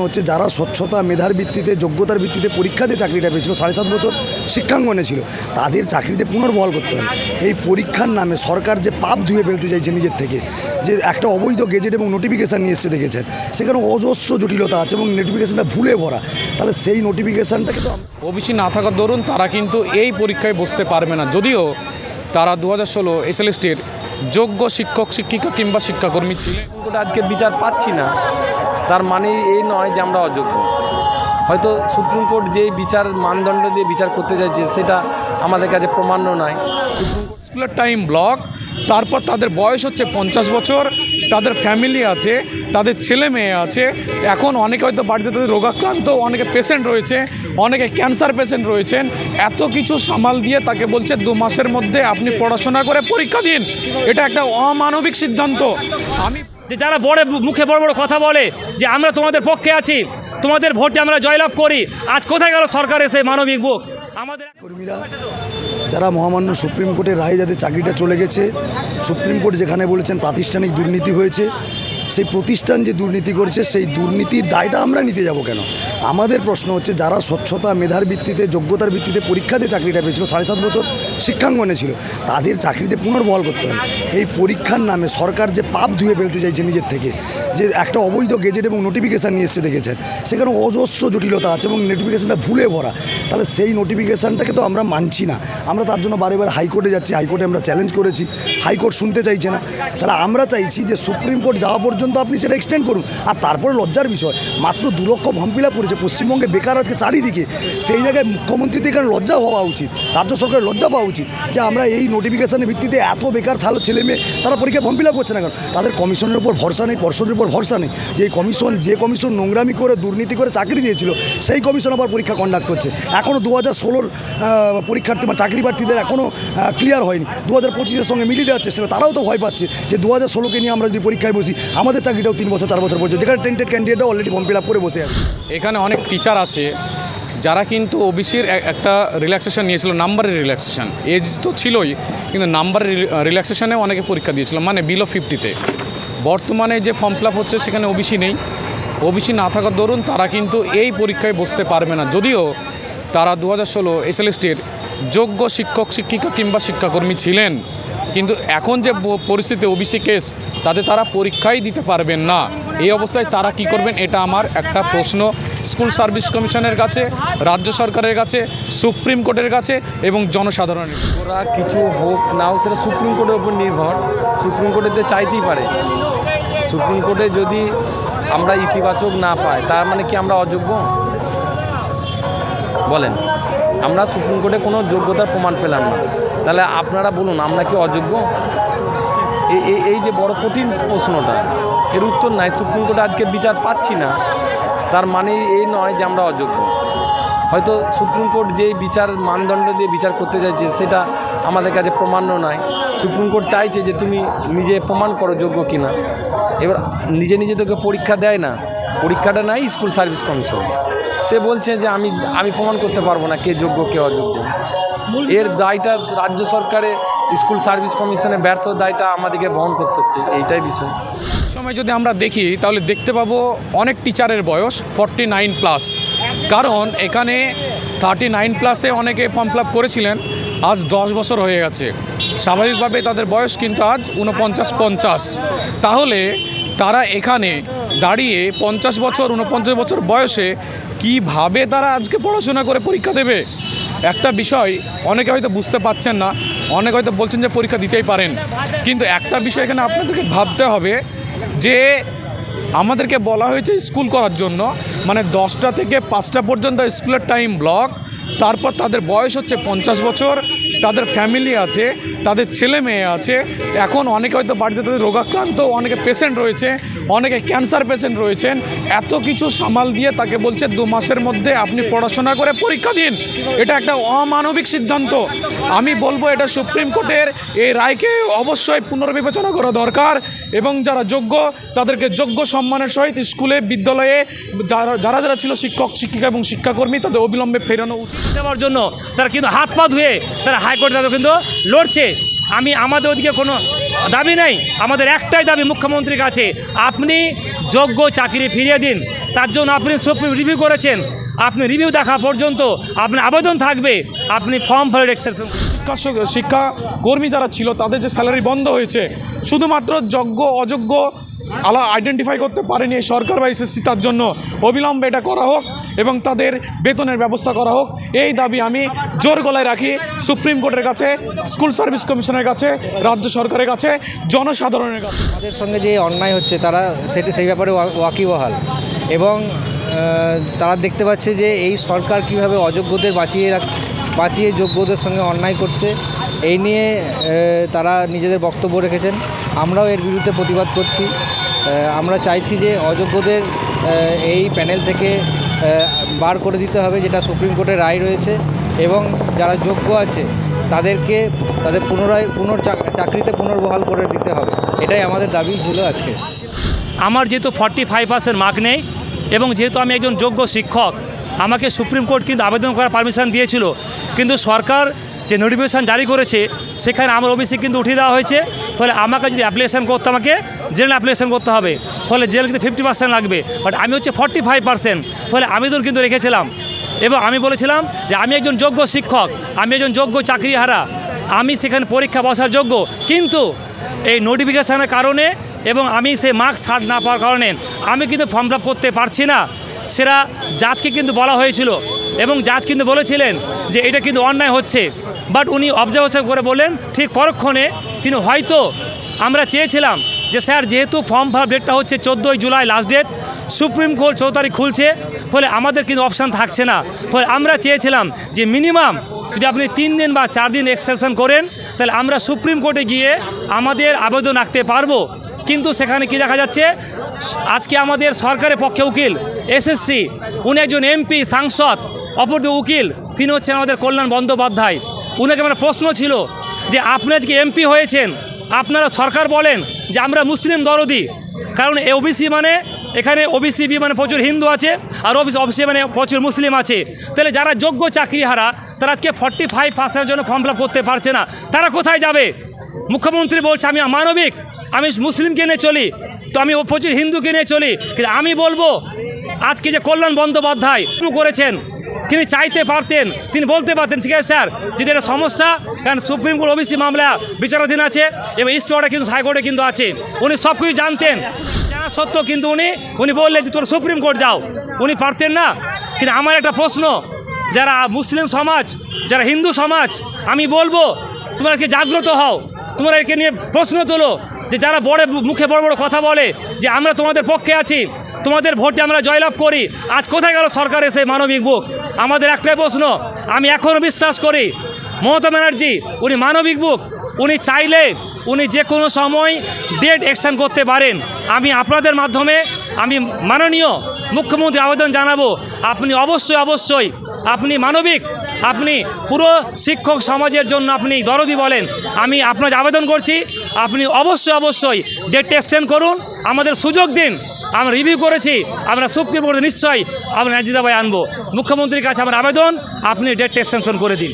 হচ্ছে যারা স্বচ্ছতা মেধার ভিত্তিতে যোগ্যতার ভিত্তিতে পরীক্ষা দিয়ে চাকরিটা পেয়েছিল সাড়ে সাত বছর শিক্ষাঙ্গনে ছিল তাদের চাকরিতে পুনর্বহাল করতে হবে। এই পরীক্ষার নামে সরকার যে পাপ ধুয়ে ফেলতে চাইছে নিজের থেকে যে একটা অবৈধ গেজেট এবং নোটিফিকেশান নিয়ে এসছে দেখেছেন সেখানে অজস্র জটিলতা আছে এবং নোটিফিকেশানটা ভুলে ভরা। তাহলে সেই নোটিফিকেশানটাকে তো ওবিসি না থাকার দরুন তারা কিন্তু এই পরীক্ষায় বসতে পারবে না। যদিও তারা দু হাজার ষোলো এসএলএসটির যোগ্য শিক্ষক শিক্ষিকা কিংবা শিক্ষাকর্মী ছিলেন। কোর্টে আজকে বিচার পাচ্ছি না। তার মানে এই নয় যে আমরা অযোগ্য। হয়তো সুপ্রিম কোর্ট যে বিচার মানদণ্ড দিয়ে বিচার করতে চাইছে, সেটা আমাদের কাছে প্রমাণ্য নয়। স্কুলের টাইম ব্লক তারপর তাদের বয়স হচ্ছে পঞ্চাশ বছর, তাদের ফ্যামিলি আছে, তাদের ছেলে মেয়ে আছে, এখন অনেকে হয়তো বাড়িতে তাদের রোগাক্রান্ত, অনেকে পেশেন্ট রয়েছে, অনেকে ক্যান্সার পেশেন্ট রয়েছেন, এত কিছু সামাল দিয়ে তাকে বলছে দু মাসের মধ্যে আপনি পড়াশোনা করে পরীক্ষা দিন। এটা একটা অমানবিক সিদ্ধান্ত। আমি যে যারা বড় মুখে বড় বড় কথা বলে যে আমরা তোমাদের পক্ষে আছি, তোমাদের ভোটে আমরা জয়লাভ করি, আজ কোথায় গেল সরকার এসে মানবিক বুক? আমাদের কর্মীরা, যারা মহামান্য সুপ্রিম কোর্টের রায় যাদের চাকরিটা চলে গেছে, সুপ্রিম কোর্ট যেখানে বলেছেন প্রাতিষ্ঠানিক দুর্নীতি হয়েছে সেই প্রতিষ্ঠান যে দুর্নীতি করছে, সেই দুর্নীতির দায়টা আমরা নিতে যাব কেন? আমাদের প্রশ্ন হচ্ছে, যারা স্বচ্ছতা মেধার ভিত্তিতে, যোগ্যতার ভিত্তিতে পরীক্ষা দিয়ে চাকরিটা পেয়েছিল, সাড়ে সাত বছর শিক্ষাঙ্গনে ছিল, তাদের চাকরিতে পুনর্বহাল করতে হবে। এই পরীক্ষার নামে সরকার যে পাপ ধুয়ে ফেলতে চাইছে নিজের থেকে, যে একটা অবৈধ গেজেট এবং নোটিফিকেশান নিয়ে এসছে দেখেছেন, সেখানে অজস্র জটিলতা আছে এবং নোটিফিকেশানটা ভুলে ভরা। তাহলে সেই নোটিফিকেশানটাকে তো আমরা মানছি না। আমরা তার জন্য বারে বারে হাইকোর্টে যাচ্ছি, হাইকোর্টে আমরা চ্যালেঞ্জ করেছি, হাইকোর্ট শুনতে চাইছে না। তাহলে আমরা চাইছি যে সুপ্রিম কোর্ট যাওয়া পর্যন্ত আপনি সেটা এক্সটেন্ড করুন। আর তারপরে লজ্জার বিষয়, মাত্র দু লক্ষ ফর্ম ফিল আপ করেছে পশ্চিমবঙ্গে বেকার আজকে চারিদিকে। সেই জায়গায় মুখ্যমন্ত্রী তো এখানে লজ্জা হওয়া উচিত, রাজ্য সরকারের লজ্জা পাওয়া উচিত যে আমরা এই নোটিফিকেশনের ভিত্তিতে এত বেকার ছালো ছেলে মেয়ে তারা পরীক্ষা ফর্ম ফিল আপ করছে না কেন? তাদের কমিশনের উপর ভরসা নেই, পর্ষদের উপর ভরসা নেই। যে কমিশন যে কমিশন নোংরামি করে, দুর্নীতি করে চাকরি দিয়েছিল, সেই কমিশন আবার পরীক্ষা কন্ডাক্ট করছে। এখনও দু হাজার ষোলোর পরীক্ষার্থী বা চাকরি প্রার্থীদের এখনও ক্লিয়ার হয়নি। দু হাজার পঁচিশের সঙ্গে মিলিয়ে দেওয়ার চেষ্টা করে, তারাও তো ভয় পাচ্ছে যে দু হাজার ষোলোকে নিয়ে আমরা যদি পরীক্ষায় বসি, আমাদের চাকরিটাও তিন বছর, চার বছর পর্যন্ত। যেখানে টেন্টেড ক্যান্ডিডেটও অলরেডি ফর্ম ফিল আপ করে বসে আছে। এখানে অনেক টিচার আছে, যারা কিন্তু ওবিসির একটা রিল্যাক্সেশন নিয়েছিল নাম্বারের রিল্যাক্সেশন এজ তো ছিলই, কিন্তু নাম্বারের রিল্যাক্সেশনে অনেকে পরীক্ষা দিয়েছিল মানে বিলো ফিফটিতে বর্তমানে যে ফর্ম ফিল হচ্ছে, সেখানে ওবিসি নেই। ওবিসি না থাকার দরুন তারা কিন্তু এই পরীক্ষায় বসতে পারবে না। যদিও তারা দু হাজার ষোলো এসএলএসটির যোগ্য শিক্ষক, শিক্ষিকা কিংবা শিক্ষাকর্মী ছিলেন কিন্তু এখন যে পরিস্থিতি ওবিসি কেস তাতে তারা পরীক্ষাই দিতে পারবেন না। এই অবস্থায় তারা কি করবেন, এটা আমার একটা প্রশ্ন। স্কুল সার্ভিস কমিশনের কাছে, রাজ্য সরকারের কাছে, সুপ্রিম কোর্টের কাছে এবং জনসাধারণের। ওরা কিছু হোক না হোক, সেটা সুপ্রিম কোর্টের উপর নির্ভর। সুপ্রিম কোর্টের তো চাইতেই পারে। সুপ্রিম কোর্টে যদি আমরা ইতিবাচক না পাই, তার মানে কি আমরা অযোগ্য? বলেন। আমরা সুপ্রিম কোর্টে কোনো যোগ্যতার প্রমাণ পেলাম না। তাহলে আপনারা বলুন, আমরা কি অযোগ্য? এই যে বড় কঠিন প্রশ্নটা, এর উত্তর নাই। সুপ্রিম কোর্টে আজকে বিচার পাচ্ছি না। তার মানে এই নয় যে আমরা অযোগ্য। হয়তো সুপ্রিম কোর্ট যে বিচার মানদণ্ড দিয়ে বিচার করতে চাইছে, সেটা আমাদের কাছে প্রমাণ্য নয়। সুপ্রিম কোর্ট চাইছে যে তুমি নিজে প্রমাণ করো যোগ্য কিনা। এবার নিজে নিজে তোকে পরীক্ষা দেয় না। পরীক্ষাটা নাই, স্কুল সার্ভিস কমিশন সে বলছে যে আমি আমি প্রমাণ করতে পারব না কে যোগ্য কে অযোগ্য। এর দায়টা রাজ্য সরকারের স্কুল সার্ভিস কমিশনের ব্যর্থ দায়টা আমাদেরকে বহন করতে হচ্ছে এইটাই বিষয়। সময় যদি আমরা দেখি তাহলে দেখতে পাবো অনেক টিচারের বয়স ফর্টি নাইন প্লাস কারণ এখানে থার্টি নাইন প্লাসে অনেকে ফর্ম ফিল আপ করেছিলেন আজ দশ বছর হয়ে গেছে। স্বাভাবিকভাবে তাদের বয়স কিন্তু আজ উনপঞ্চাশ পঞ্চাশ। তাহলে তারা এখানে দাঁড়িয়ে পঞ্চাশ বছর উনপঞ্চাশ বছর বয়সে কীভাবে তারা আজকে পড়াশোনা করে পরীক্ষা দেবে? একটা বিষয় অনেকে হয়তো বুঝতে পারছেন না, অনেকে হয়তো বলছেন যে পরীক্ষা দিতেই পারেন। কিন্তু একটা বিষয় এখানে আপনাদেরকে ভাবতে হবে যে আমাদেরকে বলা হয়েছে স্কুল করার জন্য মানে দশটা থেকে পাঁচটা পর্যন্ত স্কুলের টাইম ব্লক, তারপর তাদের বয়স হচ্ছে পঞ্চাশ বছর, তাদের ফ্যামিলি আছে তাদের ছেলে মেয়ে আছে। এখন অনেকে হয়তো বাড়িতে তাদের রোগাক্রান্ত, অনেকে পেশেন্ট রয়েছে, অনেকে ক্যান্সার পেশেন্ট রয়েছেন। এত কিছু সামাল দিয়ে তাকে বলছে, দু মাসের মধ্যে আপনি পড়াশোনা করে পরীক্ষা দিন। এটা একটা অমানবিক সিদ্ধান্ত। আমি বলব, এটা সুপ্রিম কোর্টের এই রায়কে অবশ্যই পুনর্বিবেচনা করা দরকার এবং যারা যোগ্য, তাদেরকে যোগ্য সম্মানের সহিত স্কুলে, বিদ্যালয়ে যারা যারা যারা ছিল শিক্ষক, শিক্ষিকা এবং শিক্ষাকর্মী, তাদের অবিলম্বে ফেরানো দেওয়ার জন্য তারা কিন্তু হাত পা ধুয়ে তারা হাইকোর্টে তাদের কিন্তু লড়ছে। আমি আমাদের ওদিকে কোনো দাবি নেই। আমাদের একটাই দাবি মুখ্যমন্ত্রীর কাছে, আপনি যোগ্য চাকরি ফিরিয়ে দিন। তার জন্য আপনি সুপ্রিম রিভিউ করেছেন। আপনি রিভিউ দেখা পর্যন্ত আপনার আবেদন থাকবে। আপনি ফর্ম ভরে এক্সেপশন শিক্ষা কর্মী যারা ছিল, তাদের যে স্যালারি বন্ধ হয়েছে, শুধুমাত্র যোগ্য, অযোগ্য আলা আইডেন্টিফাই করতে পারেনি এই সরকার বা এসএসসি তার জন্য। অবিলম্বে এটা করা হোক এবং তাদের বেতনের ব্যবস্থা করা হোক। এই দাবি আমি জোর গলায় রাখি সুপ্রিম কোর্টের কাছে, স্কুল সার্ভিস কমিশনের কাছে, রাজ্য সরকারের কাছে, জনসাধারণের কাছে। তাদের সঙ্গে যে অন্যায় হচ্ছে তারা সেটি সেই ব্যাপারে ওয়া- ওয়াকিবহাল। এবং তারা দেখতে পাচ্ছে যে এই সরকার কীভাবে অযোগ্যদের বাঁচিয়ে রাখ, বাঁচিয়ে যোগ্যদের সঙ্গে অন্যায় করছে। এই নিয়ে তারা নিজেদের বক্তব্য রেখেছেন। আমরাও এর বিরুদ্ধে প্রতিবাদ করছি। আমরা চাইছি যে অযোগ্যদের এই প্যানেল থেকে বার করে দিতে হবে যেটা সুপ্রিম কোর্টের রায় রয়েছে এবং যারা যোগ্য আছে, তাদেরকে, তাদের পুনরায়, পুনর চাকরিতে পুনর্বহাল করে দিতে হবে। এটাই আমাদের দাবি ছিল আজকে। আমার যেহেতু ফর্টি ফাইভ পার্সেন্ট মার্ক নেই এবং যেহেতু আমি একজন যোগ্য শিক্ষক, আমাকে সুপ্রিম কোর্ট কিন্তু আবেদন করার পারমিশন দিয়েছিল। কিন্তু সরকার যে নোটিফিকেশান জারি করেছে, সেখানে আমার ওবিসি কিন্তু উঠিয়ে দেওয়া হয়েছে। ফলে আমাকে যদি অ্যাপ্লিকেশান করতে আমাকে জেনারেল অ্যাপ্লিকেশান করতে হবে। ফলে জেনারেল কিন্তু ফিফটি পার্সেন্ট লাগবে। বাট আমি হচ্ছে ফর্টি ফাইভ পার্সেন্ট ফলে আমি আবেদন কিন্তু রেখেছিলাম। এবং আমি বলেছিলাম যে আমি একজন যোগ্য শিক্ষক, আমি একজন যোগ্য চাকরিহারা। আমি সেখানে পরীক্ষা বসার যোগ্য। কিন্তু এই নোটিফিকেশানের কারণে এবং আমি সেই মার্কস ছাড় না পাওয়ার কারণে আমি কিন্তু ফর্ম ফিল করতে পারছি না। সেটা জাজকে কিন্তু বলা হয়েছিল। এবং জাজ কিন্তু বলেছিলেন যে এটা কিন্তু অন্যায় হচ্ছে। বাট উনি অবজারভেশন করে বললেন, ঠিক পরক্ষণে তিনি হয়তো আমরা চেয়েছিলাম যে স্যার যেহেতু ফর্ম ফিল ডেটটা হচ্ছে চোদ্দোই July last date, supreme court চৌ তারিখ খুলছে, ফলে আমাদের কিন্তু অপশান থাকছে না। ফলে আমরা চেয়েছিলাম যে মিনিমাম যদি আপনি তিন দিন বা চার দিন এক্সটেনশন করেন, তাহলে আমরা সুপ্রিম কোর্টে গিয়ে আমাদের আবেদন রাখতে পারব। কিন্তু সেখানে কি দেখা যাচ্ছে, আজকে আমাদের সরকারের পক্ষে উকিল, এসএসসি, উনি একজন এমপি, সাংসদ, অপরদিকে উকিল, তিনি হচ্ছেন আমাদের কল্যাণ বন্দ্যোপাধ্যায়। উনাকে আমার প্রশ্ন ছিল যে আপনি আজকে এমপি হয়েছেন, আপনারা সরকার বলেন যে আমরা মুসলিম দরদি, কারণ এ ওবিসি মানে এখানে ওবিসি বি মানে প্রচুর হিন্দু আছে, আর ওবিসি ওবিসি মানে প্রচুর মুসলিম আছে। তাহলে যারা যোগ্য চাকরিহারা, তারা আজকে ফর্টি ফাইভ পার্সেন্টের জন্য ফর্ম ফিল করতে পারছে না। তারা কোথায় যাবে? মুখ্যমন্ত্রী বলছে, আমি মানবিক আমি মুসলিমকে নিয়ে চলি, তো আমি প্রচুর হিন্দুকে নিয়ে চলি। কিন্তু আমি বলব, আজকে যে কল্যাণ বন্দ্যোপাধ্যায় করেছেন তিনি চাইতে পারতেন, তিনি বলতে পারতেন, ঠিক আছে স্যার, যদি এটা সমস্যা, কারণ সুপ্রিম কোর্ট ওবিসি মামলা বিচারাধীন আছে এবং ইস্ট অর্ডার কিন্তু হাইকোর্টে কিন্তু আছে। উনি সব কিছু জানতেন। জানা সত্ত্বেও কিন্তু উনি উনি বললেন যে তোর সুপ্রিম কোর্ট যাও। উনি পারতেন না। কিন্তু আমার একটা প্রশ্ন, যারা মুসলিম সমাজ, যারা হিন্দু সমাজ, আমি বলব, তোমরা কি জাগ্রত হও। তোমরা একে নিয়ে প্রশ্ন তোলো যে, যারা বড় মুখে বড় বড় কথা বলে যে, আমরা তোমাদের পক্ষে আছি। তোমাদের ভোটে আমরা জয়লাভ করি। আজ কোথায় গেল সরকার এসে মানবিক বুক? আমাদের একটাই প্রশ্ন, আমি এখনও বিশ্বাস করি, মমতা ব্যানার্জি, উনি মানবিক বুক। উনি চাইলে উনি যে কোনো সময় ডেট অ্যাকশন করতে পারেন। আমি আপনাদের মাধ্যমে, আমি মাননীয় মুখ্যমন্ত্রী আবেদন জানাব, আপনি অবশ্যই অবশ্যই আপনি মানবিক, আপনি পুরো শিক্ষক সমাজের জন্য আপনি দরদি বলেন। আমি আপনার আবেদন করছি, আপনি অবশ্যই অবশ্যই ডেট এক্সটেন্ড করুন, আমাদের সুযোগ দিন। আমরা রিভিউ করেছি, আমরা সুপ্রিম কোর্টে নিশ্চয়ই আমরা নাজিদা ভাই আনব। মুখ্যমন্ত্রীর কাছে আমার আবেদন, আপনি ডেট এক্সটেনশন করে দিন।